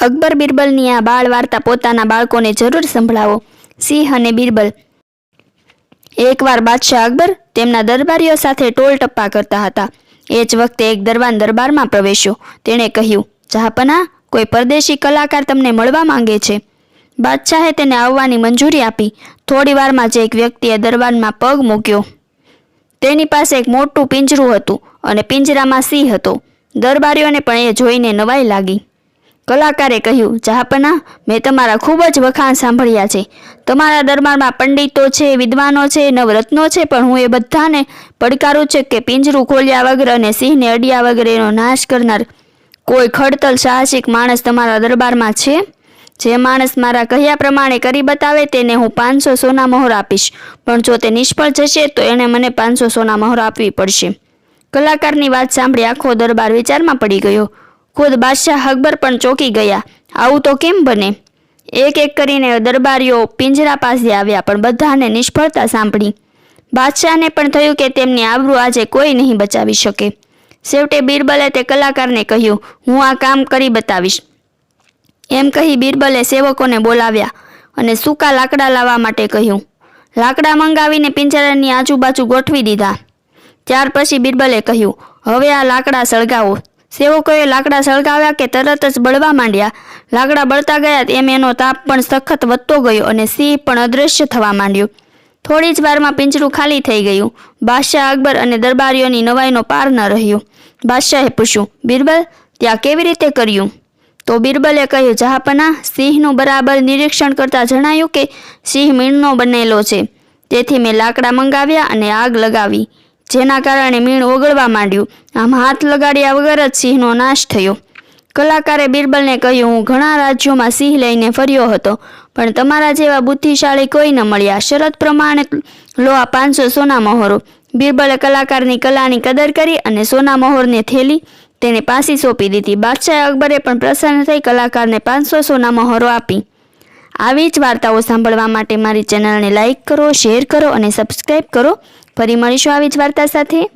અકબર બિરબલની આ બાળ વાર્તા પોતાના બાળકોને જરૂર સંભળાવો. સિંહ અને બિરબલ એકવાર બાદશાહ અકબર તેમના દરબારીઓ સાથે ટોલ ટપ્પા કરતા હતા. એ જ વખતે એક દરબાન દરબારમાં પ્રવેશ્યો. તેણે કહ્યું, જહાપના, કોઈ પરદેશી કલાકાર તમને મળવા માંગે છે? બાદશાહે તેને આવવાની મંજૂરી આપી. થોડી વારમાં જ એક વ્યક્તિએ દરબારમાં પગ મૂક્યો. તેની પાસે એક મોટું પિંજરું હતું અને પિંજરામાં સિંહ હતો. દરબારીઓને પણ એ જોઈને નવાઈ લાગી. કલાકારે કહ્યું, જહાપના, મેં તમારા ખૂબ જ વખાણ સાંભળ્યા છે. તમારા દરબારમાં પંડિતો છે, વિદ્વાનો છે, નવરત્નો છે, પણ હું એ બધાને પડકારું છે કે પિંજરું ખોલ્યા વગર અને સિંહને અડ્યા વગર એનો નાશ કરનાર કોઈ ખડતલ સાહસિક માણસ તમારા દરબારમાં છે? જે માણસ મારા કહ્યા પ્રમાણે કરી બતાવે તેને હું પાંચસો સોના મહોર આપીશ. પણ જો તે નિષ્ફળ જશે, તો એણે મને પાંચસો સોના મહોર આપવી પડશે. કલાકારની વાત સાંભળી આખો દરબાર વિચારમાં પડી ગયો. ખુદ બાદશાહ અકબર પણ ચોંકી ગયા. આવું તો કેમ બને? એક એક કરીને દરબારીઓ પિંજરા પાસે આવ્યા પણ બધાને નિષ્ફળતા સાંભળી. બાદશાહને પણ થયું કે તેમની આબરૂ આજે કોઈ નહીં બચાવી શકે. છેવટે બિરબલે તે કલાકારને કહ્યું, હું આ કામ કરી બતાવીશ. એમ કહી બિરબલે સેવકોને બોલાવ્યા અને સૂકા લાકડા લાવવા માટે કહ્યું, લાકડા મંગાવીને પિંજરાની આજુબાજુ ગોઠવી દીધા. ત્યાર પછી બિરબલે કહ્યું, હવે આ લાકડા સળગાવો. સેવકોએ લાકડા સળગાવ્યા કે તરત જ બળવા માંડ્યા. લાકડા બળતા ગયા એમ એનો તાપ પણ સખત વધતો ગયો અને સિંહ પણ અદૃશ્ય થવા માંડ્યો. થોડી જ વારમાં પિંજરું ખાલી થઈ ગયું. બાદશાહ અકબર અને દરબારીઓની નવાઈનો પાર ન રહ્યો. બાદશાહે પૂછ્યું, બિરબલ, ત્યાં કેવી રીતે કર્યું? તો બિરબલે કહ્યું, જહાપના, સિંહનું બરાબર નિરીક્ષણ કરતાં જણાયું કે સિંહ મીણનો બનેલો છે. તેથી મેં લાકડા મંગાવ્યા અને આગ લગાવી. જેના કારણે મીણ ઓગળવા માંડ્યું. આમ હાથ લગાડ્યા વગર જ સિંહનો નાશ થયો. કલાકારે બિરબલને કહ્યું, હું ઘણા રાજ્યોમાં સિંહ લઈને ફર્યો હતો, પણ તમારા જેવા બુદ્ધિશાળી કોઈ ન મળ્યા. શરત પ્રમાણે લો આ પાંચસો સોના મહોરો. બિરબલે કલાકારની કલાની કદર કરી અને સોના મહોરને થેલી તેને પાછી સોંપી દીધી. બાદશાહ અકબરે પણ પ્રસન્ન થઈ કલાકારને પાંચસો સોના મહોરો આપી. આવી જ વાર્તાઓ સાંભળવા માટે મારી ચેનલને લાઇક કરો, શેર કરો અને સબસ્ક્રાઈબ કરો. ફરી મળીશું આવી જ વાર્તા સાથે.